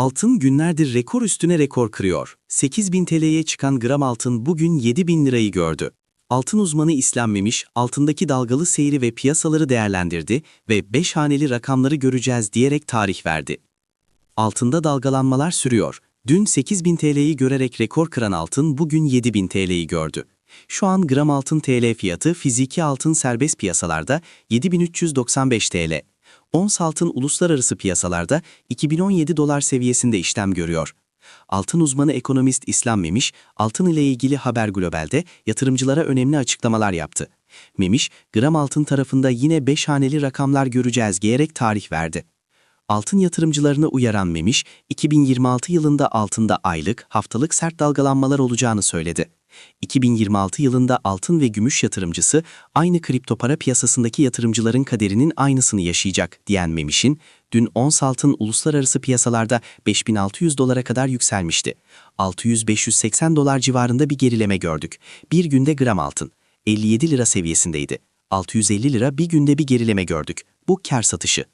Altın günlerdir rekor üstüne rekor kırıyor. 8000 TL'ye çıkan gram altın bugün 7000 lirayı gördü. Altın uzmanı İslam Memiş, altındaki dalgalı seyri ve piyasaları değerlendirdi ve 5 haneli rakamları göreceğiz diyerek tarih verdi. Altında dalgalanmalar sürüyor. Dün 8000 TL'yi görerek rekor kıran altın bugün 7000 TL'yi gördü. Şu an gram altın TL fiyatı fiziki altın serbest piyasalarda 7395 TL. Ons altın uluslararası piyasalarda 2017 dolar seviyesinde işlem görüyor. Altın uzmanı ekonomist İslam Memiş, altın ile ilgili Haber Global'de yatırımcılara önemli açıklamalar yaptı. Memiş, gram altın tarafında yine 5 haneli rakamlar göreceğiz diyerek tarih verdi. Altın yatırımcılarını uyaran Memiş, 2026 yılında altında aylık, haftalık sert dalgalanmalar olacağını söyledi. 2026 yılında altın ve gümüş yatırımcısı aynı kripto para piyasasındaki yatırımcıların kaderinin aynısını yaşayacak diyen Memiş'in, dün ons altın uluslararası piyasalarda 5600 dolara kadar yükselmişti. 600-580 dolar civarında bir gerileme gördük. Bir günde gram altın 57 lira seviyesindeydi. 650 lira bir günde bir gerileme gördük. Bu kar satışı.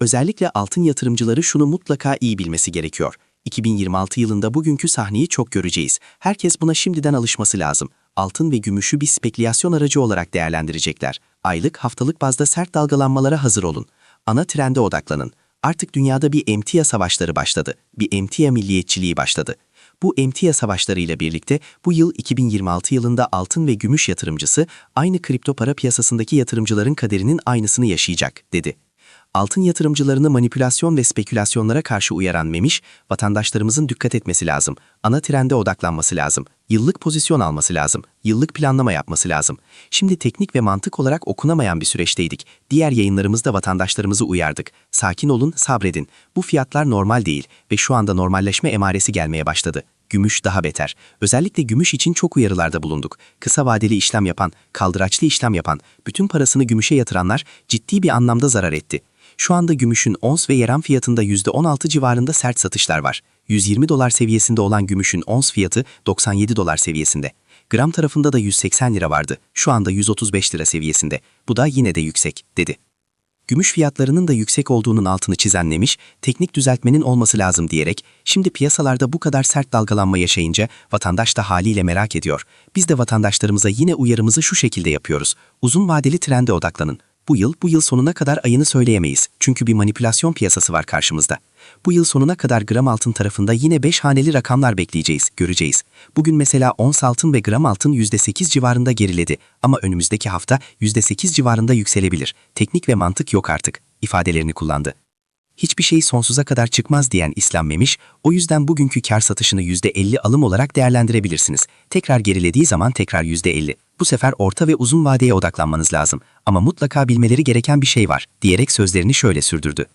Özellikle altın yatırımcıları şunu mutlaka iyi bilmesi gerekiyor. 2026 yılında bugünkü sahneyi çok göreceğiz. Herkes buna şimdiden alışması lazım. Altın ve gümüşü bir spekülasyon aracı olarak değerlendirecekler. Aylık, haftalık bazda sert dalgalanmalara hazır olun. Ana trende odaklanın. Artık dünyada bir emtia savaşları başladı. Bir emtia milliyetçiliği başladı. Bu emtia savaşlarıyla birlikte bu yıl 2026 yılında altın ve gümüş yatırımcısı aynı kripto para piyasasındaki yatırımcıların kaderinin aynısını yaşayacak, dedi altın yatırımcılarını manipülasyon ve spekülasyonlara karşı uyaran Memiş, vatandaşlarımızın dikkat etmesi lazım, ana trende odaklanması lazım, yıllık pozisyon alması lazım, yıllık planlama yapması lazım. Şimdi teknik ve mantık olarak okunamayan bir süreçteydik. Diğer yayınlarımızda vatandaşlarımızı uyardık. Sakin olun, sabredin. Bu fiyatlar normal değil ve şu anda normalleşme emaresi gelmeye başladı. Gümüş daha beter. Özellikle gümüş için çok uyarılarda bulunduk. Kısa vadeli işlem yapan, kaldıraçlı işlem yapan, bütün parasını gümüşe yatıranlar ciddi bir anlamda zarar etti. Şu anda gümüşün ons ve yarım fiyatında %16 civarında sert satışlar var. 120 dolar seviyesinde olan gümüşün ons fiyatı 97 dolar seviyesinde. Gram tarafında da 180 lira vardı. Şu anda 135 lira seviyesinde. Bu da yine de yüksek, dedi. Gümüş fiyatlarının da yüksek olduğunun altını çizenlemiş, teknik düzeltmenin olması lazım diyerek, şimdi piyasalarda bu kadar sert dalgalanma yaşayınca vatandaş da haliyle merak ediyor. Biz de vatandaşlarımıza yine uyarımızı şu şekilde yapıyoruz. Uzun vadeli trende odaklanın. Bu yıl, bu yıl sonuna kadar ayını söyleyemeyiz. Çünkü bir manipülasyon piyasası var karşımızda. Bu yıl sonuna kadar gram altın tarafında yine 5 haneli rakamlar bekleyeceğiz, göreceğiz. Bugün mesela ons altın ve gram altın %8 civarında geriledi ama önümüzdeki hafta %8 civarında yükselebilir. Teknik ve mantık yok artık, ifadelerini kullandı. Hiçbir şey sonsuza kadar çıkmaz diyen İslam Memiş, o yüzden bugünkü kar satışını %50 alım olarak değerlendirebilirsiniz. Tekrar gerilediği zaman tekrar %50. Bu sefer orta ve uzun vadeye odaklanmanız lazım ama mutlaka bilmeleri gereken bir şey var diyerek sözlerini şöyle sürdürdü.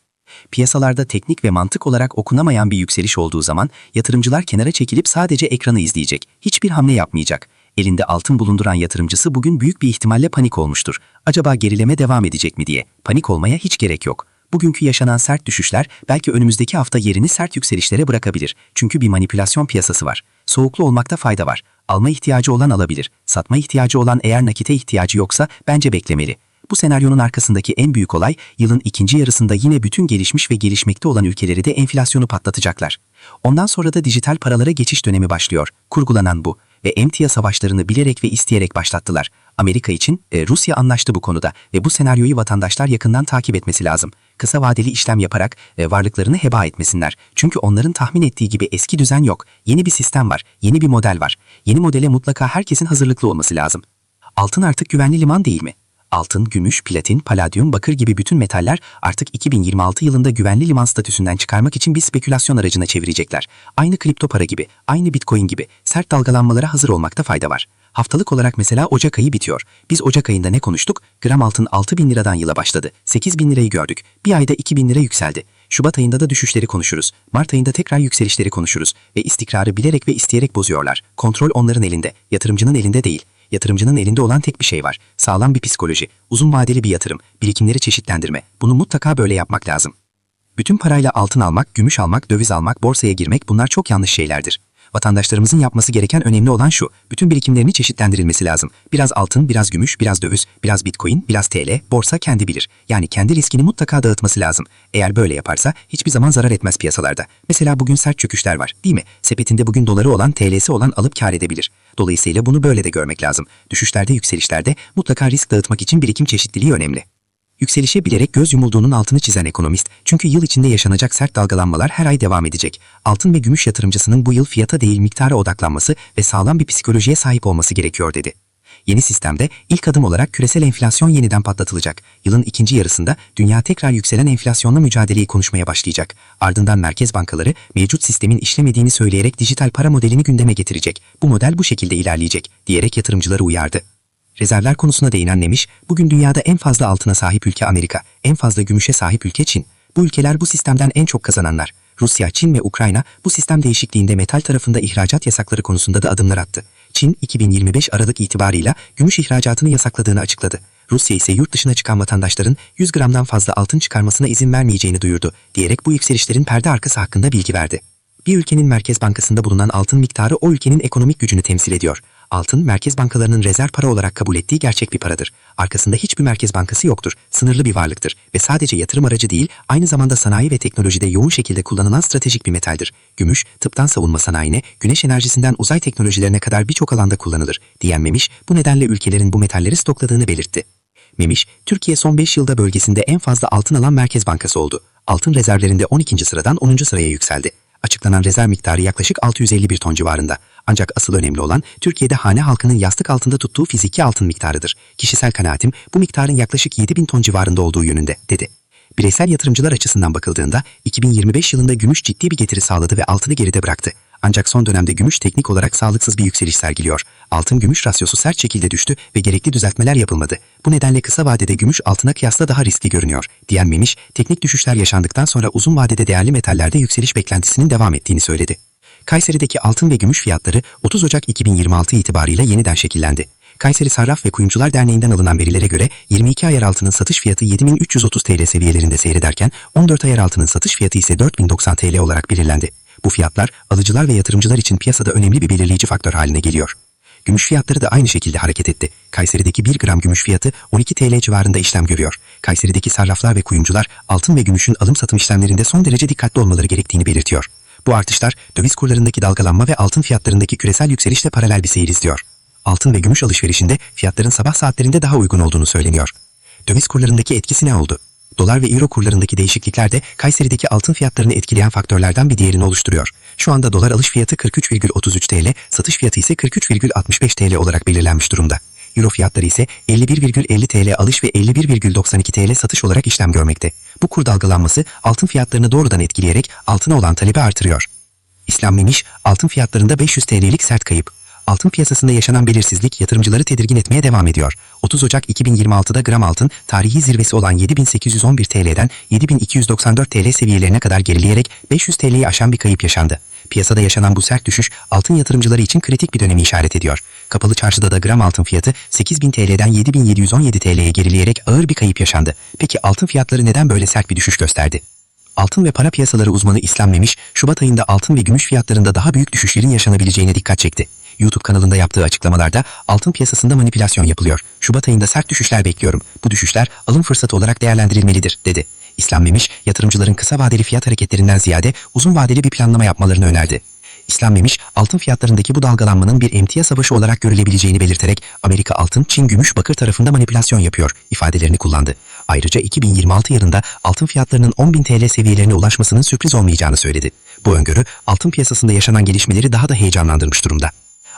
Piyasalarda teknik ve mantık olarak okunamayan bir yükseliş olduğu zaman yatırımcılar kenara çekilip sadece ekranı izleyecek, hiçbir hamle yapmayacak. Elinde altın bulunduran yatırımcısı bugün büyük bir ihtimalle panik olmuştur. Acaba gerileme devam edecek mi diye. Panik olmaya hiç gerek yok. Bugünkü yaşanan sert düşüşler belki önümüzdeki hafta yerini sert yükselişlere bırakabilir. Çünkü bir manipülasyon piyasası var. Soğuklu olmakta fayda var. Alma ihtiyacı olan alabilir. Satma ihtiyacı olan eğer nakite ihtiyacı yoksa bence beklemeli. Bu senaryonun arkasındaki en büyük olay yılın ikinci yarısında yine bütün gelişmiş ve gelişmekte olan ülkeleri de enflasyonu patlatacaklar. Ondan sonra da dijital paralara geçiş dönemi başlıyor. Kurgulanan bu ve emtia savaşlarını bilerek ve isteyerek başlattılar. Amerika için e, Rusya anlaştı bu konuda ve bu senaryoyu vatandaşlar yakından takip etmesi lazım. Kısa vadeli işlem yaparak e, varlıklarını heba etmesinler. Çünkü onların tahmin ettiği gibi eski düzen yok. Yeni bir sistem var, yeni bir model var. Yeni modele mutlaka herkesin hazırlıklı olması lazım. Altın artık güvenli liman değil mi? Altın, gümüş, platin, paladyum, bakır gibi bütün metaller artık 2026 yılında güvenli liman statüsünden çıkarmak için bir spekülasyon aracına çevirecekler. Aynı kripto para gibi, aynı bitcoin gibi sert dalgalanmalara hazır olmakta fayda var. Haftalık olarak mesela Ocak ayı bitiyor. Biz Ocak ayında ne konuştuk? Gram altın 6 bin liradan yıla başladı. 8 bin lirayı gördük. Bir ayda 2 bin lira yükseldi. Şubat ayında da düşüşleri konuşuruz. Mart ayında tekrar yükselişleri konuşuruz. Ve istikrarı bilerek ve isteyerek bozuyorlar. Kontrol onların elinde, yatırımcının elinde değil. Yatırımcının elinde olan tek bir şey var. Sağlam bir psikoloji, uzun vadeli bir yatırım, birikimleri çeşitlendirme. Bunu mutlaka böyle yapmak lazım. Bütün parayla altın almak, gümüş almak, döviz almak, borsaya girmek bunlar çok yanlış şeylerdir. Vatandaşlarımızın yapması gereken önemli olan şu. Bütün birikimlerini çeşitlendirilmesi lazım. Biraz altın, biraz gümüş, biraz döviz, biraz bitcoin, biraz TL, borsa kendi bilir. Yani kendi riskini mutlaka dağıtması lazım. Eğer böyle yaparsa hiçbir zaman zarar etmez piyasalarda. Mesela bugün sert çöküşler var değil mi? Sepetinde bugün doları olan, TL'si olan alıp kar edebilir. Dolayısıyla bunu böyle de görmek lazım. Düşüşlerde, yükselişlerde mutlaka risk dağıtmak için birikim çeşitliliği önemli. Yükselişe bilerek göz yumulduğunun altını çizen ekonomist, çünkü yıl içinde yaşanacak sert dalgalanmalar her ay devam edecek. Altın ve gümüş yatırımcısının bu yıl fiyata değil miktara odaklanması ve sağlam bir psikolojiye sahip olması gerekiyor dedi. Yeni sistemde ilk adım olarak küresel enflasyon yeniden patlatılacak. Yılın ikinci yarısında dünya tekrar yükselen enflasyonla mücadeleyi konuşmaya başlayacak. Ardından merkez bankaları mevcut sistemin işlemediğini söyleyerek dijital para modelini gündeme getirecek. Bu model bu şekilde ilerleyecek diyerek yatırımcıları uyardı. Rezervler konusuna değinen Nemiş, bugün dünyada en fazla altına sahip ülke Amerika, en fazla gümüşe sahip ülke Çin. Bu ülkeler bu sistemden en çok kazananlar. Rusya, Çin ve Ukrayna bu sistem değişikliğinde metal tarafında ihracat yasakları konusunda da adımlar attı. Çin 2025 Aralık itibarıyla gümüş ihracatını yasakladığını açıkladı. Rusya ise yurt dışına çıkan vatandaşların 100 gramdan fazla altın çıkarmasına izin vermeyeceğini duyurdu diyerek bu yükselişlerin perde arkası hakkında bilgi verdi. Bir ülkenin merkez bankasında bulunan altın miktarı o ülkenin ekonomik gücünü temsil ediyor. Altın, merkez bankalarının rezerv para olarak kabul ettiği gerçek bir paradır. Arkasında hiçbir merkez bankası yoktur, sınırlı bir varlıktır ve sadece yatırım aracı değil, aynı zamanda sanayi ve teknolojide yoğun şekilde kullanılan stratejik bir metaldir. Gümüş, tıptan savunma sanayine, güneş enerjisinden uzay teknolojilerine kadar birçok alanda kullanılır, diyen Memiş, bu nedenle ülkelerin bu metalleri stokladığını belirtti. Memiş, Türkiye son 5 yılda bölgesinde en fazla altın alan merkez bankası oldu. Altın rezervlerinde 12. sıradan 10. sıraya yükseldi. Açıklanan rezerv miktarı yaklaşık 651 ton civarında. Ancak asıl önemli olan Türkiye'de hane halkının yastık altında tuttuğu fiziki altın miktarıdır. Kişisel kanaatim bu miktarın yaklaşık 7000 ton civarında olduğu yönünde, dedi. Bireysel yatırımcılar açısından bakıldığında 2025 yılında gümüş ciddi bir getiri sağladı ve altını geride bıraktı. Ancak son dönemde gümüş teknik olarak sağlıksız bir yükseliş sergiliyor. Altın gümüş rasyosu sert şekilde düştü ve gerekli düzeltmeler yapılmadı. Bu nedenle kısa vadede gümüş altına kıyasla daha riskli görünüyor. Diyen Memiş, teknik düşüşler yaşandıktan sonra uzun vadede değerli metallerde yükseliş beklentisinin devam ettiğini söyledi. Kayseri'deki altın ve gümüş fiyatları 30 Ocak 2026 itibarıyla yeniden şekillendi. Kayseri Sarraf ve Kuyumcular Derneği'nden alınan verilere göre 22 ayar altının satış fiyatı 7330 TL seviyelerinde seyrederken 14 ayar altının satış fiyatı ise 4090 TL olarak belirlendi. Bu fiyatlar alıcılar ve yatırımcılar için piyasada önemli bir belirleyici faktör haline geliyor. Gümüş fiyatları da aynı şekilde hareket etti. Kayseri'deki 1 gram gümüş fiyatı 12 TL civarında işlem görüyor. Kayseri'deki sarraflar ve kuyumcular altın ve gümüşün alım satım işlemlerinde son derece dikkatli olmaları gerektiğini belirtiyor. Bu artışlar döviz kurlarındaki dalgalanma ve altın fiyatlarındaki küresel yükselişle paralel bir seyir izliyor. Altın ve gümüş alışverişinde fiyatların sabah saatlerinde daha uygun olduğunu söyleniyor. Döviz kurlarındaki etkisi ne oldu? Dolar ve euro kurlarındaki değişiklikler de Kayseri'deki altın fiyatlarını etkileyen faktörlerden bir diğerini oluşturuyor. Şu anda dolar alış fiyatı 43,33 TL, satış fiyatı ise 43,65 TL olarak belirlenmiş durumda. Euro fiyatları ise 51,50 TL alış ve 51,92 TL satış olarak işlem görmekte. Bu kur dalgalanması altın fiyatlarını doğrudan etkileyerek altına olan talebi artırıyor. İslam Memiş, altın fiyatlarında 500 TL'lik sert kayıp. Altın piyasasında yaşanan belirsizlik yatırımcıları tedirgin etmeye devam ediyor. 30 Ocak 2026'da gram altın tarihi zirvesi olan 7811 TL'den 7294 TL seviyelerine kadar gerileyerek 500 TL'yi aşan bir kayıp yaşandı. Piyasada yaşanan bu sert düşüş altın yatırımcıları için kritik bir dönemi işaret ediyor. Kapalı çarşıda da gram altın fiyatı 8000 TL'den 7717 TL'ye gerileyerek ağır bir kayıp yaşandı. Peki altın fiyatları neden böyle sert bir düşüş gösterdi? Altın ve para piyasaları uzmanı İslam Memiş, Şubat ayında altın ve gümüş fiyatlarında daha büyük düşüşlerin yaşanabileceğine dikkat çekti. YouTube kanalında yaptığı açıklamalarda altın piyasasında manipülasyon yapılıyor. Şubat ayında sert düşüşler bekliyorum. Bu düşüşler alım fırsatı olarak değerlendirilmelidir, dedi. İslam Memiş, yatırımcıların kısa vadeli fiyat hareketlerinden ziyade uzun vadeli bir planlama yapmalarını önerdi. İslam Memiş, altın fiyatlarındaki bu dalgalanmanın bir emtia savaşı olarak görülebileceğini belirterek Amerika altın, Çin gümüş bakır tarafında manipülasyon yapıyor ifadelerini kullandı. Ayrıca 2026 yılında altın fiyatlarının 10.000 TL seviyelerine ulaşmasının sürpriz olmayacağını söyledi. Bu öngörü altın piyasasında yaşanan gelişmeleri daha da heyecanlandırmış durumda.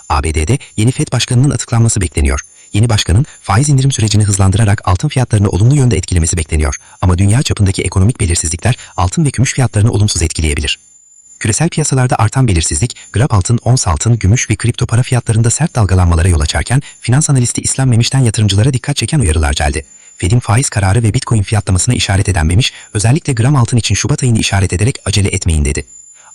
ABD'de yeni FED başkanının açıklanması bekleniyor. Yeni başkanın faiz indirim sürecini hızlandırarak altın fiyatlarını olumlu yönde etkilemesi bekleniyor. Ama dünya çapındaki ekonomik belirsizlikler altın ve gümüş fiyatlarını olumsuz etkileyebilir. Küresel piyasalarda artan belirsizlik, gram altın, ons altın, gümüş ve kripto para fiyatlarında sert dalgalanmalara yol açarken finans analisti İslam Memiş'ten yatırımcılara dikkat çeken uyarılar geldi. Fed'in faiz kararı ve Bitcoin fiyatlamasına işaret eden Memiş, özellikle gram altın için Şubat ayını işaret ederek acele etmeyin dedi.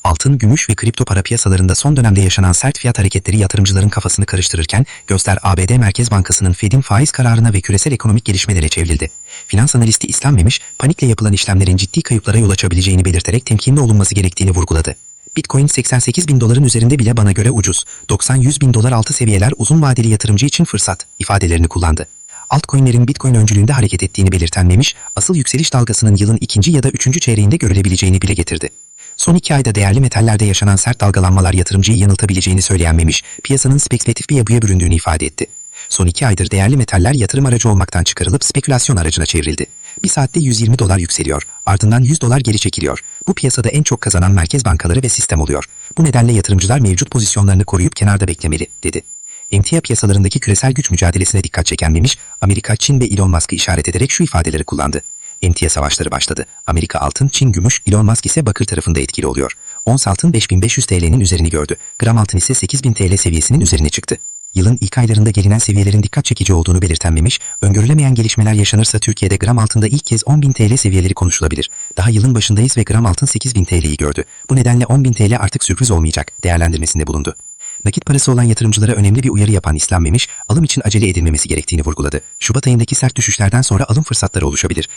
Altın, gümüş ve kripto para piyasalarında son dönemde yaşanan sert fiyat hareketleri yatırımcıların kafasını karıştırırken gözler ABD Merkez Bankası'nın Fed'in faiz kararına ve küresel ekonomik gelişmelere çevrildi. Finans analisti İslam Memiş, panikle yapılan işlemlerin ciddi kayıplara yol açabileceğini belirterek temkinli olunması gerektiğini vurguladı. Bitcoin 88 bin doların üzerinde bile bana göre ucuz. 90-100 bin dolar altı seviyeler uzun vadeli yatırımcı için fırsat ifadelerini kullandı. Altcoin'lerin Bitcoin öncülüğünde hareket ettiğini belirten Memiş, asıl yükseliş dalgasının yılın ikinci ya da üçüncü çeyreğinde görülebileceğini bile getirdi. Son iki ayda değerli metallerde yaşanan sert dalgalanmalar yatırımcıyı yanıltabileceğini söyleyen Memiş, piyasanın spekülatif bir yapıya büründüğünü ifade etti. Son iki aydır değerli metaller yatırım aracı olmaktan çıkarılıp spekülasyon aracına çevrildi. Bir saatte 120 dolar yükseliyor, ardından 100 dolar geri çekiliyor. Bu piyasada en çok kazanan merkez bankaları ve sistem oluyor. Bu nedenle yatırımcılar mevcut pozisyonlarını koruyup kenarda beklemeli, dedi. Emtia piyasalarındaki küresel güç mücadelesine dikkat çeken Memiş, Amerika, Çin ve Elon Musk'ı işaret ederek şu ifadeleri kullandı. Emtia savaşları başladı. Amerika altın, Çin gümüş, Elon Musk ise bakır tarafında etkili oluyor. Ons altın 5500 TL'nin üzerini gördü. Gram altın ise 8000 TL seviyesinin üzerine çıktı. Yılın ilk aylarında gelinen seviyelerin dikkat çekici olduğunu belirten Memiş, öngörülemeyen gelişmeler yaşanırsa Türkiye'de gram altında ilk kez 10.000 TL seviyeleri konuşulabilir. Daha yılın başındayız ve gram altın 8.000 TL'yi gördü. Bu nedenle 10.000 TL artık sürpriz olmayacak, değerlendirmesinde bulundu. Nakit parası olan yatırımcılara önemli bir uyarı yapan İslam Memiş, alım için acele edilmemesi gerektiğini vurguladı. Şubat ayındaki sert düşüşlerden sonra alım fırsatları oluşabilir.